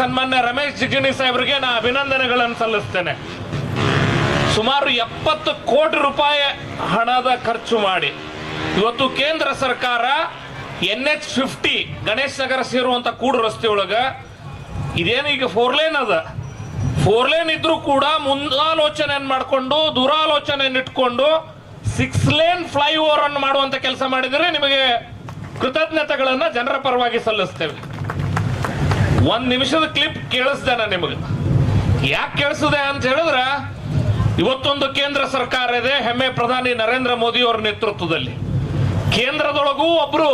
ಸನ್ಮಾನ್ಯ ರಮೇಶ್ ಜಿಗಣಿ ಸಾಹೇಬರಿಗೆ ನಾ ಅಭಿನಂದನೆಗಳನ್ನು ಸಲ್ಲಿಸ್ತೇನೆ. ಸುಮಾರು ಎಪ್ಪತ್ತು ಕೋಟಿ ರೂಪಾಯಿ ಹಣದ ಖರ್ಚು ಮಾಡಿ. ಇವತ್ತು ಕೇಂದ್ರ ಸರ್ಕಾರ N H fifty, Ganesh Nagar ಸೇರುವಂತ ಕೂಡು ರಸ್ತೆ ಒಳಗ ಇದೇನು ಈಗ ಫೋರ್ ಲೇನ್ ಅದ. ಫೋರ್ ಲೇನ್ ಇದ್ರೂ ಕೂಡ ಮುಂದಾಲೋಚನೆ ಮಾಡಿಕೊಂಡು ದುರಾಲೋಚನೆ ಇಟ್ಕೊಂಡು ಸಿಕ್ಸ್ ಲೇನ್ ಫ್ಲೈ ಓವರ್ ಅನ್ನು ಮಾಡುವಂತ ಕೆಲಸ ಮಾಡಿದರೆ ನಿಮಗೆ ಕೃತಜ್ಞತೆಗಳನ್ನು ಜನರ ಪರವಾಗಿ ಸಲ್ಲಿಸ್ತೇವೆ. ಒಂದ್ ನಿಮಿಷದ ಕ್ಲಿಪ್ ಕೇಳಿಸ್ದೆ ನಾನು ನಿಮಗೆ. ಯಾಕೆ ಕೇಳಿಸಿದೆ ಅಂತ ಹೇಳಿದ್ರ, ಇವತ್ತೊಂದು ಕೇಂದ್ರ ಸರ್ಕಾರ ಇದೆ, ಹೆಮ್ಮೆ ಪ್ರಧಾನಿ ನರೇಂದ್ರ ಮೋದಿ ಅವರ ನೇತೃತ್ವದಲ್ಲಿ. ಕೇಂದ್ರದೊಳಗೂ ಒಬ್ರು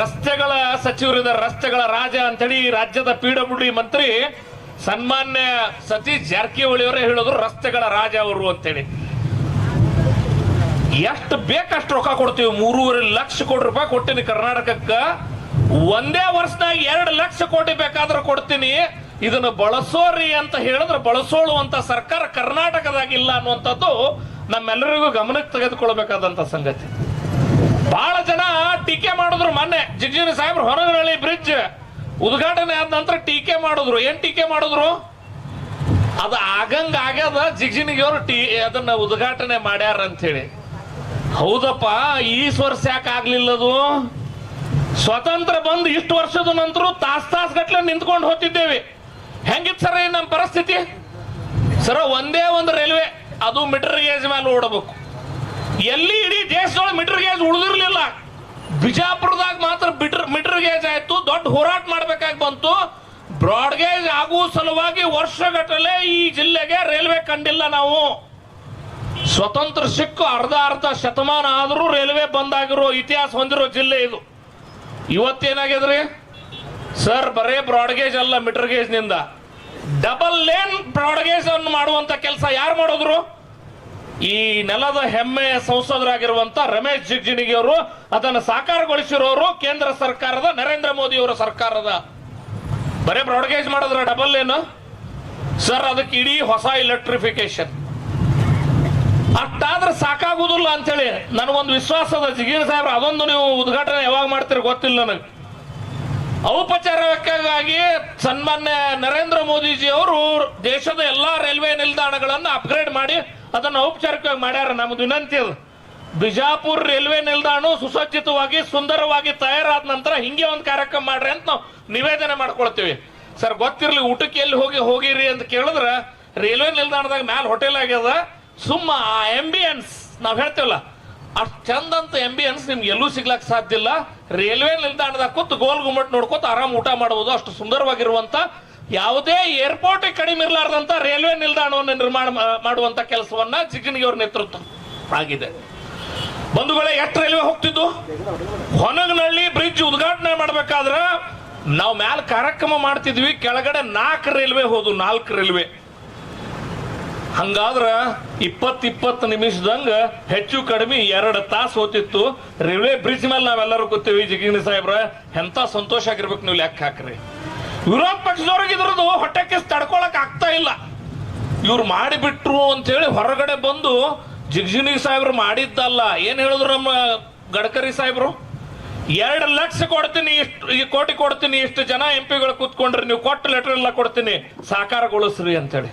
ರಸ್ತೆಗಳ ಸಚಿವರಿದ ರಸ್ತೆಗಳ ರಾಜ ಅಂತೇಳಿ ರಾಜ್ಯದ ಪಿ ಮಂತ್ರಿ ಸನ್ಮಾನ್ಯ ಸತೀಶ್ ಜಾರಕಿಹೊಳಿ ಅವರೇ ಹೇಳಿದ್ರು, ರಸ್ತೆಗಳ ರಾಜ ಅವರು ಅಂತೇಳಿ. ಎಷ್ಟು ಬೇಕಷ್ಟು ರೊಕ್ಕ ಕೊಡ್ತೀವಿ, ಮೂರುವರೆ ಲಕ್ಷ ಕೋಟಿ ರೂಪಾಯಿ ಕೊಟ್ಟಿನಿ ಕರ್ನಾಟಕಕ್ಕ. ಒಂದೇ ವರ್ಷದಾಗ ಎರಡು ಲಕ್ಷ ಕೋಟಿ ಬೇಕಾದ್ರೆ ಕೊಡ್ತೀನಿ. ಇದನ್ನು ಬಳಸೋರಿ ಅಂತ ಹೇಳಿದ್ರೆ ಬಳಸೋಳುವಂತ ಸರ್ಕಾರ ಕರ್ನಾಟಕದಾಗ ಇಲ್ಲ ಅನ್ನುವಂಥದ್ದು ನಮ್ಮೆಲ್ಲರಿಗೂ ಗಮನಕ್ಕೆ ತೆಗೆದುಕೊಳ್ಬೇಕಾದಂತ ಸಂಗತಿ. ಬಹಳ ಜನ ಟೀಕೆ ಮಾಡಿದ್ರು ಮೊನ್ನೆ. ಜಿಗ್ಜಿನ ಸಾಹೇಬ್ರು ಹೊರಗನಹಳ್ಳಿ ಬ್ರಿಡ್ಜ್ ಉದ್ಘಾಟನೆ ಆದ ನಂತರ ಟೀಕೆ ಮಾಡಿದ್ರು. ಏನ್ ಟೀಕೆ ಮಾಡಿದ್ರು? ಅದು ಆಗಂಗ ಆಗ್ಯದ, ಜಿಗ್ಜಿನಿಗೆ ಟೀ ಅದನ್ನ ಉದ್ಘಾಟನೆ ಮಾಡ್ಯಾರ ಅಂತ ಹೇಳಿ ಹೌದಪ್ಪ, ಈ ವರ್ಷ ಯಾಕೆ ಆಗ್ಲಿಲ್ಲದು? ಸ್ವತಂತ್ರ ಬಂದು ಇಷ್ಟು ವರ್ಷದ ನಂತರ ತಾಸ್ ತಾಸ್ ಗಟ್ಲೆ ನಿಂತ್ಕೊಂಡು ಹೋಗ್ತಿದ್ದೇವೆ. ಹೆಂಗಿತ್ತು ಸರ್ ನಮ್ಮ ಪರಿಸ್ಥಿತಿ? ಸರ, ಒಂದೇ ಒಂದು ರೈಲ್ವೆ, ಅದು ಮೀಟರ್ ಗೇಜ್ ಮೇಲೆ ಓಡಬೇಕು. ಎಲ್ಲಿ ಇಡೀ ದೇಶದೊಳಗೆ ಮೀಟರ್ ಗೇಜ್ ಉಳಿದಿರ್ಲಿಲ್ಲ. ಬಿಜಾಪುರದಾಗ ಮಾತ್ರ ಬಿಟರ್, ಮೀಟರ್ ಗೇಜ್ ಆಯ್ತು, ದೊಡ್ಡ ಹೋರಾಟ ಮಾಡಬೇಕಾಗಿ ಬಂತು. ಬ್ರಾಡ್ ಗೇಜ್ ಆಗುವ ಸಲುವಾಗಿ ವರ್ಷಗಟ್ಟಲೆ ಈ ಜಿಲ್ಲೆಗೆ ರೈಲ್ವೆ ಕಂಡಿಲ್ಲ ನಾವು. ಸ್ವತಂತ್ರ ಸಿಕ್ಕು ಅರ್ಧ ಅರ್ಧ ಶತಮಾನ ಆದರೂ ರೈಲ್ವೆ ಬಂದಾಗಿರೋ ಇತಿಹಾಸ ಹೊಂದಿರೋ ಜಿಲ್ಲೆ ಇದು. ಇವತ್ತೇನಾಗಿದ್ರಿ? ಸರ್ ಬರೇ ಬ್ರಾಡ್ಗೇಜ್ ಅಲ್ಲ ಮೀಟರ್ ಗೇಜ್ನಿಂದ. ಡಬಲ್ ಲೇನ್ ಬ್ರಾಡ್ಗೇಜ್ ಅನ್ನು ಮಾಡುವಂತ ಕೆಲಸ ಯಾರು ಮಾಡಿದ್ರು? ಈ ನೆಲದ ಹೆಮ್ಮೆಯ ಸಂಸದರಾಗಿರುವಂತ ರಮೇಶ್ ಜಿಗ್ಜಿಣಿಗಿ ಅವರು, ಅದನ್ನು ಸಾಕಾರಗೊಳಿಸಿರೋರು ಕೇಂದ್ರ ಸರ್ಕಾರದ, ನರೇಂದ್ರ ಮೋದಿ ಅವರ ಸರ್ಕಾರದ. ಬರೇ ಬ್ರಾಡ್ಗೇಜ್ ಮಾಡಿದ್ರೆ ಡಬಲ್ ಲೇನ್ ಸರ್ ಅದಕ್ಕೆ ಇಡೀ ಹೊಸ ಇಲೆಕ್ಟ್ರಿಫಿಕೇಶನ್ ಅಷ್ಟಾದ್ರೆ ಸಾಕಾಗುದಿಲ್ಲ ಅಂತೇಳಿ ನನಗೊಂದು ವಿಶ್ವಾಸದ ಜಿಗೀರ್ ಸಾಹೇಬ್ರ, ಅದೊಂದು ನೀವು ಉದ್ಘಾಟನೆ ಯಾವಾಗ ಮಾಡ್ತೀರಿ ಗೊತ್ತಿಲ್ಲ ನನಗೆ. ಔಪಚಾರಿಕವಾಗಿ ಸನ್ಮಾನ್ಯ ನರೇಂದ್ರ ಮೋದಿಜಿ ಅವರು ದೇಶದ ಎಲ್ಲಾ ರೈಲ್ವೆ ನಿಲ್ದಾಣಗಳನ್ನು ಅಪ್ಗ್ರೇಡ್ ಮಾಡಿ ಅದನ್ನು ಔಪಚಾರಿಕವಾಗಿ ಮಾಡ್ಯಾರ. ನಮ್ದು ವಿನಂತಿ ಅದು. ಬಿಜಾಪುರ್ ರೈಲ್ವೆ ನಿಲ್ದಾಣ ಸುಸಜ್ಜಿತವಾಗಿ, ಸುಂದರವಾಗಿ ತಯಾರಾದ ನಂತರ ಹಿಂಗೆ ಒಂದು ಕಾರ್ಯಕ್ರಮ ಮಾಡ್ರಿ ಅಂತ ನಾವು ನಿವೇದನೆ ಮಾಡ್ಕೊಳ್ತೀವಿ. ಸರ್, ಗೊತ್ತಿರಲಿ, ಊಟಕ್ಕೆ ಎಲ್ಲಿ ಹೋಗಿ ಹೋಗಿರಿ ಅಂತ ಕೇಳಿದ್ರೆ ರೈಲ್ವೆ ನಿಲ್ದಾಣದಾಗ ಮ್ಯಾಲ ಹೋಟೆಲ್ ಆಗ್ಯದ. ಸುಮ್ಮ ಆ ಎಂಬಿಯನ್ಸ್ ನಾವು ಹೇಳ್ತೇವಲ್ಲ, ಅಷ್ಟು ಚಂದಂತ ಎಂಬಿಯನ್ಸ್ ನಿಮ್ಗೆ ಎಲ್ಲೂ ಸಿಗ್ಲಕ್ ಸಾಧ್ಯ ಇಲ್ಲ. ರೈಲ್ವೆ ನಿಲ್ದಾಣದಾಗ ಕೂತು ಗೋಲ್ ಗುಮ್ಮಟ್ ನೋಡ್ಕೊತ ಆರಾಮ್ ಊಟ ಮಾಡಬಹುದು ಅಷ್ಟು ಸುಂದರವಾಗಿರುವಂತ, ಯಾವುದೇ ಏರ್ಪೋರ್ಟ್ ಕಡಿಮೆ ಇರಲಾರ್ದಂತ ರೈಲ್ವೆ ನಿಲ್ದಾಣವನ್ನು ನಿರ್ಮಾಣ ಮಾಡುವಂತ ಕೆಲಸವನ್ನ ಜಿಗ್ಗಿನಿಗೆಯವ್ರ ನೇತೃತ್ವ ಆಗಿದೆ. ಬಂಧುಗಳೇ, ಎಷ್ಟು ರೈಲ್ವೆ ಹೋಗ್ತಿದ್ದು? ಹೊನಗನಹಳ್ಳಿ ಬ್ರಿಡ್ಜ್ ಉದ್ಘಾಟನೆ ಮಾಡ್ಬೇಕಾದ್ರ ನಾವು ಮ್ಯಾಲ ಕಾರ್ಯಕ್ರಮ ಮಾಡ್ತಿದ್ವಿ, ಕೆಳಗಡೆ ನಾಲ್ಕು ರೈಲ್ವೆ ಹೋದು, ನಾಲ್ಕು ರೈಲ್ವೆ. ಹಂಗಾದ್ರ ಇಪ್ಪತ್ ಇಪ್ಪತ್ತು ನಿಮಿಷದಂಗ ಹೆಚ್ಚು ಕಡಿಮೆ ಎರಡು ತಾಸು ಹೋತಿತ್ತು. ರೈಲ್ವೆ ಬ್ರಿಡ್ಜ್ ಮೇಲೆ ನಾವೆಲ್ಲರೂ ಕೂತೀವಿ ಜಿಗಿಣಿ ಸಾಹೇಬ್ರ. ಎಂತ ಸಂತೋಷ ಆಗಿರ್ಬೇಕು ನೀವು ಲೆಕ್ಕ ಹಾಕ್ರಿ. ವಿರೋಧ ಪಕ್ಷದವ್ರಿಗೆ ಇದ್ರದ್ದು ಹೊಟ್ಟೆಕ್ಕೆ ತಡ್ಕೊಳಕ್ ಆಗ್ತಾ ಇಲ್ಲ. ಇವ್ರು ಮಾಡಿಬಿಟ್ರು ಅಂತೇಳಿ ಹೊರಗಡೆ ಬಂದು ಜಿಗ್ಜಿನಿ ಸಾಹೇಬ್ರು ಮಾಡಿದ್ದಲ್ಲ. ಏನ್ ಹೇಳಿದ್ರು ನಮ್ಮ ಗಡ್ಕರಿ ಸಾಹೇಬ್ರು? ಎರಡು ಲಕ್ಷ ಕೊಡ್ತೀನಿ, ಇಷ್ಟು, ಈ ಕೋಟಿ ಕೊಡ್ತೀನಿ, ಇಷ್ಟು ಜನ ಎಂ ಪಿಗಳು ಕೂತ್ಕೊಂಡ್ರಿ ನೀವು ಕೊಟ್ಟು ಲೆಟರ್ ಎಲ್ಲ ಕೊಡ್ತೀನಿ, ಸಾಕಾರಗೊಳಿಸ್ರಿ ಅಂತೇಳಿ.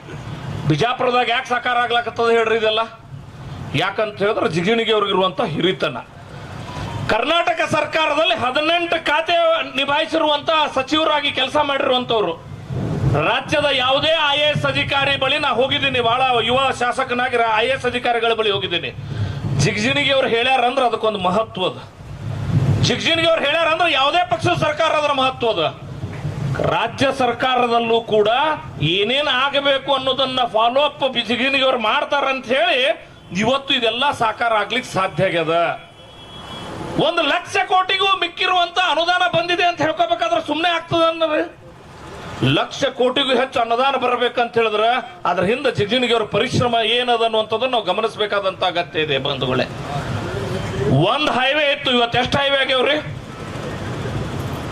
ಬಿಜಾಪುರದಾಗ ಯಾಕೆ ಸಾಕಾರ ಆಗ್ಲಾಕತ್ತದ ಹೇಳ್ರಿ ಇದೆಲ್ಲ? ಯಾಕಂತ ಹೇಳಿದ್ರೆ ಜಿಗಿಣಿಗೆ ಅವ್ರಿಗಿರುವಂತ ಹಿರಿತನ. ಕರ್ನಾಟಕ ಸರ್ಕಾರದಲ್ಲಿ ಹದಿನೆಂಟು ಖಾತೆ ನಿಭಾಯಿಸಿರುವಂತ ಸಚಿವರಾಗಿ ಕೆಲಸ ಮಾಡಿರುವಂಥವ್ರು ರಾಜ್ಯದ ಯಾವುದೇ ಐ ಎ ಎಸ್ ಅಧಿಕಾರಿ ಬಳಿ ನಾ ಹೋಗಿದ್ದೀನಿ, ಬಹಳ ಯುವ ಶಾಸಕನಾಗಿ ಐ ಎ ಎಸ್ ಅಧಿಕಾರಿಗಳ ಬಳಿ ಹೋಗಿದ್ದೀನಿ. ಜಿಗ್ಜಿಣಿಗೆ ಅವ್ರು ಹೇಳ್ಯಾರ ಅಂದ್ರೆ ಅದಕ್ಕೊಂದು ಮಹತ್ವದ ಜಿಗ್ಜಿಣಿಗೆ ಅವ್ರು ಹೇಳ್ಯಾರ ಅಂದ್ರೆ ಯಾವುದೇ ಪಕ್ಷದ ಸರ್ಕಾರ ಅದರ ಮಹತ್ವದ ರಾಜ್ಯ ಸರ್ಕಾರದಲ್ಲೂ ಕೂಡ ಏನೇನು ಆಗಬೇಕು ಅನ್ನೋದನ್ನ ಫಾಲೋ ಅಪ್ ಜಿಗಿಣಿಗೆ ಅವ್ರು ಮಾಡ್ತಾರಂತ ಹೇಳಿ ಇವತ್ತು ಇದೆಲ್ಲ ಸಾಕಾರ ಆಗ್ಲಿಕ್ಕೆ ಸಾಧ್ಯ ಆಗ್ಯದ. ಒಂದು ಲಕ್ಷ ಕೋಟಿಗೂ ಮಿಕ್ಕಿರುವಂತ ಅನುದಾನ ಬಂದಿದೆ ಅಂತ ಹೇಳ್ಕೋಬೇಕಾದ್ರೆ ಸುಮ್ಮನೆ ಆಗ್ತದ ಅನ್ನೋದು ಲಕ್ಷ ಕೋಟಿಗೂ ಹೆಚ್ಚು ಅನುದಾನ ಬರಬೇಕಂತ ಹೇಳಿದ್ರೆ ಅದ್ರ ಹಿಂದೆ ಜಿಗ್ಜಿಣಿಗೆ ಅವ್ರ ಪರಿಶ್ರಮ ಏನದ ಅನ್ನುವಂಥದ್ದನ್ನು ನಾವು ಗಮನಿಸಬೇಕಾದಂತ ಅಗತ್ಯ ಇದೆ ಬಂಧುಗಳೇ. ಒಂದು ಹೈವೇ ಇತ್ತು, ಇವತ್ತು ಎಷ್ಟು ಹೈವೇ ಆಗ್ಯಾವ್ರಿ?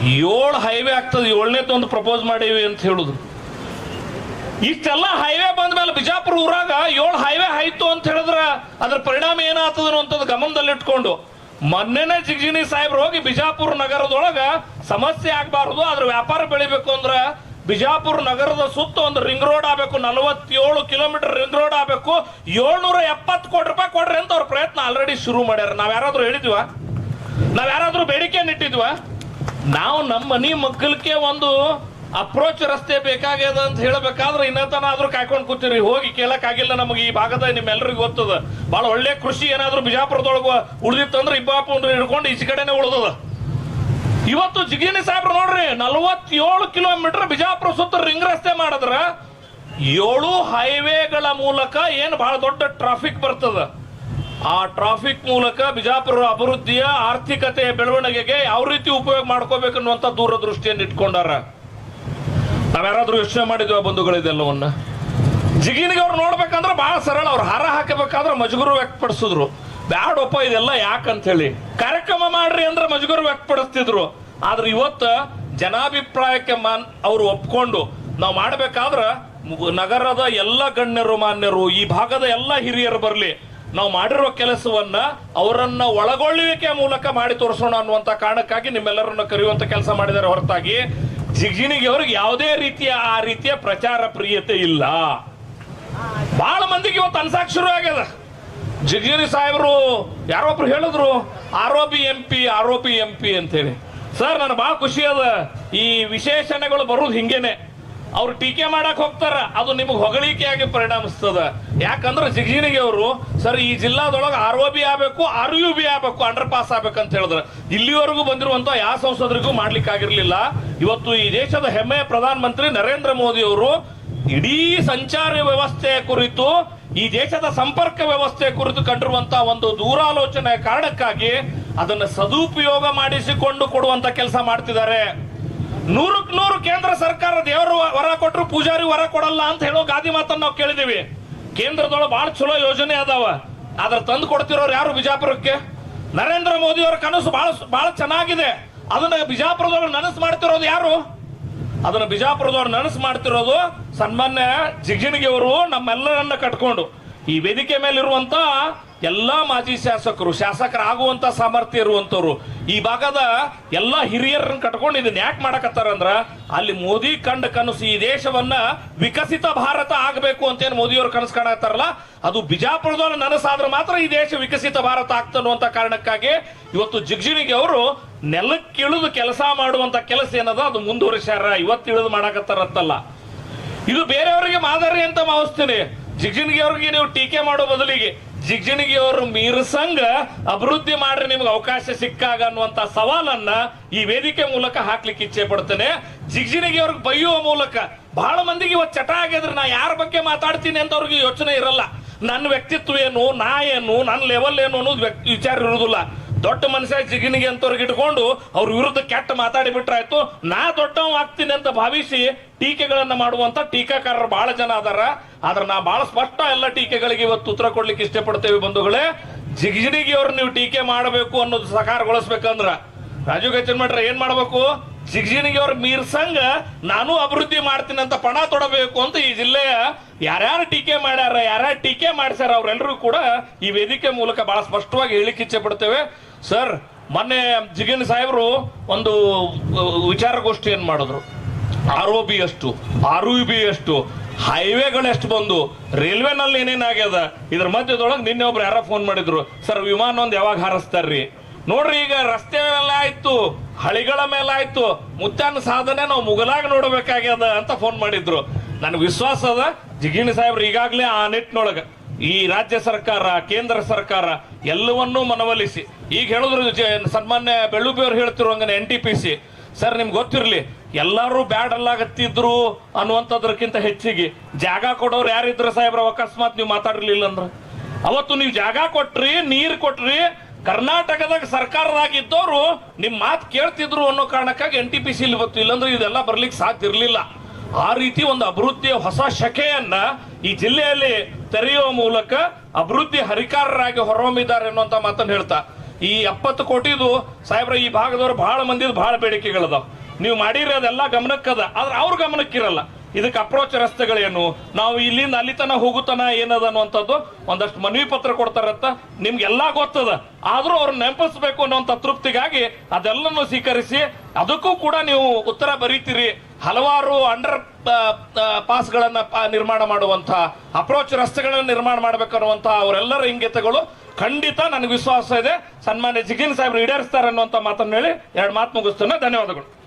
ಏಳು ಹೈವೇ ಆಗ್ತದೆ, ಏಳನೇ ಒಂದು ಪ್ರಪೋಸ್ ಮಾಡೀವಿ ಅಂತ ಹೇಳುದು. ಇಷ್ಟೆಲ್ಲ ಹೈವೇ ಬಂದ ಮೇಲೆ ಬಿಜಾಪುರ ಊರಾಗ ಏಳು ಹೈವೇ ಆಯ್ತು ಅಂತ ಹೇಳಿದ್ರ ಅದ್ರ ಪರಿಣಾಮ ಏನಾಗ್ತದ ಗಮನದಲ್ಲಿ ಗಮನದಲ್ಲಿಟ್ಕೊಂಡು, ಮೊನ್ನೆನೆ ಜಿಗ್ಜಿಣಿ ಸಾಹೇಬ್ರು ಹೋಗಿ ಬಿಜಾಪುರ ನಗರದೊಳಗ ಸಮಸ್ಯೆ ಆಗ್ಬಾರ್ದು ಅದ್ರ ವ್ಯಾಪಾರ ಬೆಳಿಬೇಕು ಅಂದ್ರ ಬಿಜಾಪುರ ನಗರದ ಸುತ್ತ ಒಂದು ರಿಂಗ್ ರೋಡ್ ಆಗಬೇಕು, ನಲವತ್ತೇಳು ಕಿಲೋಮೀಟರ್ ರಿಂಗ್ ರೋಡ್ ಆಗಬೇಕು, ಏಳ್ನೂರ ಎಪ್ಪತ್ತು ಕೋಟಿ ರೂಪಾಯಿ ಕೊಡ್ರಿ ಅಂತ ಅವ್ರ ಪ್ರಯತ್ನ ಆಲ್ರೆಡಿ ಶುರು ಮಾಡ್ಯಾರ. ನಾವ್ ಯಾರಾದ್ರೂ ಹೇಳಿದ್ವಾ? ನಾವ್ ಯಾರಾದ್ರೂ ಬೇಡಿಕೆ ಇಟ್ಟಿದ್ವ? ನಾವು ನಮ್ಮ ಮನಿ ಮಕ್ಕಳಿಗೆ ಒಂದು ಅಪ್ರೋಚ್ ರಸ್ತೆ ಬೇಕಾಗ್ಯದ ಅಂತ ಹೇಳಬೇಕಾದ್ರೆ ಇನ್ನತನ ಆದ್ರೂ ಕಾಯ್ಕೊಂಡು ಕೂತಿರಿ. ಹೋಗಿ ಕೇಳಕ್ ಆಗಿಲ್ಲ ನಮಗೆ ಈ ಭಾಗದ ನಿಮ್ಮೆಲ್ಲರಿಗೂ ಗೊತ್ತದ. ಬಹಳ ಒಳ್ಳೆ ಕೃಷಿ ಏನಾದ್ರೂ ಬಿಜಾಪುರದೊಳಗ ಉಳಿದಿತ್ತಂದ್ರೆ ಇಬ್ಬಾಪು ಹಿಡ್ಕೊಂಡು ಈಚೆ ಕಡೆನೆ ಉಳಿದದ. ಇವತ್ತು ಜಿಗಿಣಿ ಸಾಹೇಬ್ರು ನೋಡ್ರಿ, ನಲವತ್ತೇಳು ಕಿಲೋಮೀಟರ್ ಬಿಜಾಪುರ ಸುತ್ತ ರಿಂಗ್ ರಸ್ತೆ ಮಾಡಿದ್ರ, ಏಳು ಹೈವೇಗಳ ಮೂಲಕ ಏನು ಬಹಳ ದೊಡ್ಡ ಟ್ರಾಫಿಕ್ ಬರ್ತದ. ಆ ಟ್ರಾಫಿಕ್ ಮೂಲಕ ಬಿಜಾಪುರ ಅಭಿವೃದ್ಧಿಯ ಆರ್ಥಿಕತೆಯ ಬೆಳವಣಿಗೆಗೆ ಯಾವ ರೀತಿ ಉಪಯೋಗ ಮಾಡ್ಕೋಬೇಕು ಅನ್ನುವಂತ ದೂರದೃಷ್ಟಿಯನ್ನು ಇಟ್ಕೊಂಡಾರ. ನಾವ್ಯಾರಾದ್ರೂ ಯೋಚನೆ ಮಾಡಿದ್ವಿ ಬಂಧುಗಳಿದೆಲ್ಲವನ್ನ ಜಿಗಿನಿಗೆ ಅವ್ರು ನೋಡ್ಬೇಕಂದ್ರೆ ಬಹಳ ಸರಳ, ಅವ್ರು ಹರ ಹಾಕಬೇಕಾದ್ರೆ ಮಜಗುರು ವ್ಯಕ್ತಪಡಿಸಿದ್ರು. ಬ್ಯಾಡಪ್ಪ, ಇದೆಲ್ಲ ಯಾಕಂತ ಹೇಳಿ ಕಾರ್ಯಕ್ರಮ ಮಾಡ್ರಿ ಅಂದ್ರೆ ಮಜಗುರು ವ್ಯಕ್ತಪಡಿಸ್ತಿದ್ರು. ಆದ್ರೆ ಇವತ್ತು ಜನಾಭಿಪ್ರಾಯಕ್ಕೆ ಮಾನ್ ಅವ್ರು ಒಪ್ಕೊಂಡು, ನಾವು ಮಾಡಬೇಕಾದ್ರೆ ನಗರದ ಎಲ್ಲ ಗಣ್ಯರು, ಮಾನ್ಯರು, ಈ ಭಾಗದ ಎಲ್ಲ ಹಿರಿಯರು ಬರಲಿ ನಾವು ಮಾಡಿರೋ ಕೆಲಸವನ್ನ ಅವರನ್ನ ಒಳಗೊಳ್ಳುವಿಕೆ ಮೂಲಕ ಮಾಡಿ ತೋರಿಸೋಣ ಅನ್ನುವಂತ ಕಾರಣಕ್ಕಾಗಿ ನಿಮ್ಮೆಲ್ಲರನ್ನ ಕರೆಯುವಂತ ಕೆಲಸ ಮಾಡಿದ್ದಾರೆ. ಹೊರತಾಗಿ ಜಿಗ್ಜಿನಿಗೆ ಅವ್ರಿಗೆ ಯಾವುದೇ ರೀತಿಯ ಆ ರೀತಿಯ ಪ್ರಚಾರ ಪ್ರಿಯತೆ ಇಲ್ಲ. ಬಹಳ ಮಂದಿಗೆ ಇವತ್ತು ಅನ್ಸಾಕ್ ಶುರು ಆಗ್ಯದ. ಜಿಗಿರಿ ಸಾಹೇಬರು ಯಾರೊಬ್ರು ಹೇಳಿದ್ರು, ಆರೋಪಿ ಎಂ ಪಿ ಆರೋಪಿ ಎಂ ಪಿ ಅಂತೇಳಿ. ಸರ್, ನನಗೆ ಬಹಳ ಖುಷಿ ಅದ. ಈ ವಿಶೇಷಣೆಗಳು ಬರೋದು ಹಿಂಗೇನೆ. ಅವ್ರು ಟೀಕೆ ಮಾಡಕ್ ಹೋಗ್ತಾರ, ಅದು ನಿಮಗೆ ಹೊಗಳಿಕೆಯಾಗಿ ಪರಿಣಾಮಿಸ್ತದ. ಯಾಕಂದ್ರೆ ಜಿಗಿನಿಗೆ ಅವರು, ಸರ್, ಈ ಜಿಲ್ಲಾದೊಳಗೆ ಆರ್ ಒ ಬಿ ಆಗ್ಬೇಕು ಆರ್ ಯು ಬಿ ಆಗಬೇಕು ಅಂಡರ್ ಪಾಸ್ ಆಗ್ಬೇಕು ಅಂತ ಹೇಳಿದ್ರೆ. ಇಲ್ಲಿವರೆಗೂ ಬಂದಿರುವಂತ ಯಾವ ಸಂಸದರಿಗೂ ಮಾಡ್ಲಿಕ್ಕೆ ಆಗಿರ್ಲಿಲ್ಲ. ಇವತ್ತು ಈ ದೇಶದ ಹೆಮ್ಮೆಯ ಪ್ರಧಾನ ಮಂತ್ರಿ ನರೇಂದ್ರ ಮೋದಿ ಅವರು ಇಡೀ ಸಂಚಾರ ವ್ಯವಸ್ಥೆಯ ಕುರಿತು, ಈ ದೇಶದ ಸಂಪರ್ಕ ವ್ಯವಸ್ಥೆ ಕುರಿತು ಕಂಡಿರುವಂತಹ ಒಂದು ದೂರಾಲೋಚನೆ ಕಾರಣಕ್ಕಾಗಿ ಅದನ್ನು ಸದುಪಯೋಗ ಮಾಡಿಸಿಕೊಂಡು ಕೊಡುವಂತ ಕೆಲಸ ಮಾಡ್ತಿದ್ದಾರೆ. ನೂರಕ್ ನೂರು ಕೇಂದ್ರ ಸರ್ಕಾರ ದೇವರು ವರ ಕೊಟ್ಟರು ಪೂಜಾರಿ ವರ ಕೊಡಲ್ಲ ಅಂತ ಹೇಳೋ ಗಾದಿ ಮಾತನ್ನ ನಾವು ಕೇಳಿದೀವಿ. ಕೇಂದ್ರದೊಳಗೆ ಭಾಳ ಚಲೋ ಯೋಜನೆ ಅದಾವ. ಆದ್ರೆ ತಂದು ಕೊಡ್ತಿರೋರು ಯಾರು ಬಿಜಾಪುರಕ್ಕೆ? ನರೇಂದ್ರ ಮೋದಿ ಅವರ ಕನಸು ಬಹಳ ಬಹಳ ಚೆನ್ನಾಗಿದೆ. ಅದನ್ನ ಬಿಜಾಪುರದೊಳಗೆ ನನಸು ಮಾಡ್ತಿರೋದು ಯಾರು? ಅದನ್ನ ಬಿಜಾಪುರದವ್ರು ನನಸು ಮಾಡ್ತಿರೋದು ಸನ್ಮಾನ್ಯ ಜಿಗಿಣಿಗೆ ಅವರು ನಮ್ಮೆಲ್ಲರನ್ನ ಕಟ್ಕೊಂಡು. ಈ ವೇದಿಕೆ ಮೇಲಿರುವಂತ ಎಲ್ಲಾ ಮಾಜಿ ಶಾಸಕರು ಶಾಸಕರಾಗುವಂಥ ಸಾಮರ್ಥ್ಯ ಇರುವಂತವ್ರು, ಈ ಭಾಗದ ಎಲ್ಲ ಹಿರಿಯರನ್ನ ಕಟ್ಕೊಂಡು ಇದನ್ನ ಯಾಕೆ ಮಾಡಕತ್ತಾರಂದ್ರ ಅಲ್ಲಿ ಮೋದಿ ಕಂಡ ಕನಸು ಈ ದೇಶವನ್ನ ವಿಕಸಿತ ಭಾರತ ಆಗಬೇಕು ಅಂತೇನು ಮೋದಿಯವರು ಕನಸು ಕಾಣತ್ತಾರಲ್ಲ ಅದು ಬಿಜಾಪುರದವ್ರ ನನಸಾದ್ರೆ ಮಾತ್ರ ಈ ದೇಶ ವಿಕಸಿತ ಭಾರತ ಆಗ್ತನ್ನುವಂಥ ಕಾರಣಕ್ಕಾಗಿ ಇವತ್ತು ಜಿಗ್ಜಿಣಿಗೆ ಅವರು ನೆಲಕ್ಕಿಳಿದು ಕೆಲಸ ಮಾಡುವಂತ ಕೆಲಸ ಏನದ, ಅದು ಮುಂದುವರಿಸ್ಯಾರ, ಇವತ್ತು ಇಳಿದು ಮಾಡಕತ್ತಾರಂತಲ್ಲ ಇದು ಬೇರೆಯವರಿಗೆ ಮಾದರಿ ಅಂತ ಭಾವಿಸ್ತೀನಿ. ಜಿಗ್ಜಿಣಿಗೆ ಅವ್ರಿಗೆ ನೀವು ಟೀಕೆ ಮಾಡೋ ಬದಲಿಗೆ ಜಿಗ್ಜಿಣಿಗೆ ಅವರು ಮೀರ್ಸಂಗ ಅಭಿವೃದ್ಧಿ ಮಾಡ್ರಿ ನಿಮ್ಗೆ ಅವಕಾಶ ಸಿಕ್ಕಾಗ ಅನ್ನುವಂತ ಸವಾಲನ್ನ ಈ ವೇದಿಕೆ ಮೂಲಕ ಹಾಕ್ಲಿಕ್ಕೆ ಇಚ್ಛೆ ಪಡ್ತೇನೆ. ಜಿಗ್ಜಿಣಿಗೆ ಅವ್ರಿಗೆ ಬೈಯುವ ಮೂಲಕ ಬಹಳ ಮಂದಿಗೆ ಇವತ್ತು ಚಟ ಆಗಿದ್ರೆ ನಾ ಯಾರ ಬಗ್ಗೆ ಮಾತಾಡ್ತೀನಿ ಅಂತ ಅವ್ರಿಗೆ ಯೋಚನೆ ಇರಲ್ಲ. ನನ್ನ ವ್ಯಕ್ತಿತ್ವ ಏನು, ನಾ ಏನು, ನನ್ನ ಲೆವೆಲ್ ಏನು ಅನ್ನೋದು ವಿಚಾರ ಇರುವುದಿಲ್ಲ. ದೊಡ್ಡ ಮನುಷ್ಯ ಜಿಗಿನಿಗೆ ಅಂತವ್ರಿಗೆ ಇಟ್ಕೊಂಡು ಅವ್ರ ವಿರುದ್ಧ ಕೆಟ್ಟ ಮಾತಾಡಿ ಬಿಟ್ರಾಯ್ತು ನಾ ದೊಡ್ಡವ ಆಗ್ತೀನಿ ಅಂತ ಭಾವಿಸಿ ಟೀಕೆಗಳನ್ನ ಮಾಡುವಂತ ಟೀಕಾಕಾರರು ಬಹಳ ಜನ ಅದಾರ. ಆದ್ರೆ ನಾ ಬಹಳ ಸ್ಪಷ್ಟ ಎಲ್ಲ ಟೀಕೆಗಳಿಗೆ ಇವತ್ತು ಉತ್ತರ ಕೊಡ್ಲಿಕ್ಕೆ ಇಷ್ಟಪಡ್ತೇವೆ ಬಂಧುಗಳೇ. ಜಿಗಿಜಿಗಿ ಅವ್ರು ನೀವು ಟೀಕೆ ಮಾಡಬೇಕು ಅನ್ನೋದು ಸಕಾರಗೊಳಿಸ್ಬೇಕಂದ್ರ. ರಾಜು ಗಚ್ಚನ್ಮಟ್ರ ಏನ್ ಮಾಡ್ಬೇಕು? ಜಿಗ್ಜಿಣಿಗೆ ಅವ್ರ ಮೀರ್ಸಂಗ ನಾನು ಅಭಿವೃದ್ಧಿ ಮಾಡ್ತೀನಿ ಅಂತ ಪಣ ತೊಡಬೇಕು ಅಂತ ಈ ಜಿಲ್ಲೆಯ ಯಾರ್ಯಾರು ಟೀಕೆ ಮಾಡ್ಯಾರ, ಯಾರ್ಯಾರು ಟೀಕೆ ಮಾಡ್ಸ್ಯಾರ ಅವ್ರೆಲ್ಲರೂ ಕೂಡ ಈ ವೇದಿಕೆ ಮೂಲಕ ಬಹಳ ಸ್ಪಷ್ಟವಾಗಿ ಹೇಳಿಕ್ಕೆ ಇಚ್ಛೆ ಪಡ್ತೇವೆ ಸರ್, ಮೊನ್ನೆ ಜಿಗಿನ್ ಸಾಹೇಬರು ಒಂದು ವಿಚಾರಗೋಷ್ಠಿಯನ್ನು ಮಾಡಿದ್ರು? ಆರ್ ಒ ಬಿ ಎಷ್ಟು ಆರ್ ಯು ಬಿ ಎಷ್ಟು ಹೈವೇಗಳು ಎಷ್ಟು ಬಂದು ರೈಲ್ವೆನಲ್ಲಿ ಏನೇನಾಗ್ಯದ ಇದ್ರ ಮಧ್ಯದೊಳಗೆ ನಿನ್ನೆ ಒಬ್ರು ಯಾರೋ ಫೋನ್ ಮಾಡಿದ್ರು, ಸರ್, ವಿಮಾನ ಒಂದು ಯಾವಾಗ ಹಾರಿಸ್ತಾರ್ರಿ? ನೋಡ್ರಿ, ಈಗ ರಸ್ತೆ ಮೇಲೆ ಆಯ್ತು, ಹಳಿಗಳ ಮೇಲೆ ಆಯ್ತು ಮುತ್ತಾನ ಸಾಧನೆ ನಾವು ಮುಗಲಾಗಿ ನೋಡಬೇಕಾಗ್ಯದ ಅಂತ ಫೋನ್ ಮಾಡಿದ್ರು. ನನಗೆ ವಿಶ್ವಾಸ ಅದ, ಜಿಗಿಣಿ ಸಾಹೇಬ್ರು ಈಗಾಗಲೇ ಆ ನಿಟ್ಟಿನೊಳಗೆ, ಈ ರಾಜ್ಯ ಸರ್ಕಾರ, ಕೇಂದ್ರ ಸರ್ಕಾರ ಎಲ್ಲವನ್ನೂ ಮನವೊಲಿಸಿ. ಈಗ ಹೇಳಿದ್ರು ಸನ್ಮಾನ್ಯ ಬೆಳ್ಳುಬಿಯವ್ರು ಹೇಳ್ತಿರೋ ಹಂಗೆ N T P C sir, ನಿಮ್ಗೆ ಗೊತ್ತಿರಲಿ, ಎಲ್ಲರೂ ಬ್ಯಾಡ್ ಅಲ್ಲಾಗತ್ತಿದ್ರು ಅನ್ನುವಂಥದ್ರಕ್ಕಿಂತ ಹೆಚ್ಚಿಗೆ ಜಾಗ ಕೊಡೋರು ಯಾರಿದ್ರು ಸಾಹೇಬ್ರ, ಅಕಸ್ಮಾತ್ ನೀವು ಮಾತಾಡಿರ್ಲಿಲ್ಲ ಅಂದ್ರೆ ಅವತ್ತು ನೀವು ಜಾಗ ಕೊಟ್ರಿ, ನೀರು ಕೊಟ್ರಿ, ಕರ್ನಾಟಕದಾಗ ಸರ್ಕಾರದಾಗಿದ್ದವರು ನಿಮ್ಮ ನಿಮ್ ಮಾತು ಕೇಳ್ತಿದ್ರು ಅನ್ನೋ ಕಾರಣಕ್ಕಾಗಿ ಎನ್ ಟಿ ಪಿ ಸಿ ಇಲ್ಲಂದ್ರೆ ಇದೆಲ್ಲ ಬರ್ಲಿಕ್ಕೆ ಸಾಧ್ಯ ಇರಲಿಲ್ಲ. ಆ ರೀತಿ ಒಂದು ಅಭಿವೃದ್ಧಿಯ ಹೊಸ ಶಕೆಯನ್ನ ಈ ಜಿಲ್ಲೆಯಲ್ಲಿ ತೆರೆಯುವ ಮೂಲಕ ಅಭಿವೃದ್ಧಿ ಹರಿಕಾರರಾಗಿ ಹೊರಹೊಮ್ಮಿದ್ದಾರೆ ಅನ್ನುವಂತ ಮಾತನ್ನು ಹೇಳ್ತಾ ಈ ಎಪ್ಪತ್ತು ಕೋಟಿದು ಸಾಹೇಬ್ರ, ಈ ಭಾಗದವ್ರು ಬಹಳ ಮಂದಿದು ಬಹಳ ಬೇಡಿಕೆಗಳದಾವ. ನೀವು ಅದೆಲ್ಲ ಗಮನಕ್ಕದ, ಆದ್ರೆ ಅವ್ರ ಗಮನಕ್ಕಿರಲ್ಲ. ಇದಕ್ಕೆ ಅಪ್ರೋಚ್ ರಸ್ತೆಗಳೇನು? ನಾವು ಇಲ್ಲಿಂದ ಅಲ್ಲಿತನ ಹೋಗುತ್ತನ ಏನದ ಅನ್ನುವಂಥದ್ದು ಒಂದಷ್ಟು ಮನವಿ ಪತ್ರ ಕೊಡ್ತಾರಂತ ನಿಮ್ಗೆಲ್ಲ ಗೊತ್ತದ. ಆದರೂ ಅವ್ರನ್ನ ನೆನಪಿಸ್ಬೇಕು ಅನ್ನುವಂಥ ತೃಪ್ತಿಗಾಗಿ ಅದೆಲ್ಲನೂ ಸ್ವೀಕರಿಸಿ, ಅದಕ್ಕೂ ಕೂಡ ನೀವು ಉತ್ತರ ಬರೀತೀರಿ. ಹಲವಾರು ಅಂಡರ್ ಪಾಸ್ಗಳನ್ನು ನಿರ್ಮಾಣ ಮಾಡುವಂಥ ಅಪ್ರೋಚ್ ರಸ್ತೆಗಳನ್ನು ನಿರ್ಮಾಣ ಮಾಡಬೇಕನ್ನುವಂಥ ಅವರೆಲ್ಲರ ಇಂಗಿತಗಳು ಖಂಡಿತ ನನಗೆ ವಿಶ್ವಾಸ ಇದೆ. ಸನ್ಮಾನ್ಯ ಜಿಗಿನ್ ಸಾಹೇಬ್ರು ಈಡೇರಿಸ್ತಾರೆ ಅನ್ನುವಂಥ ಮಾತನ್ನು ಹೇಳಿ ಎರಡು ಮಾತು ಮುಗಿಸ್ತೇನೆ. ಧನ್ಯವಾದಗಳು.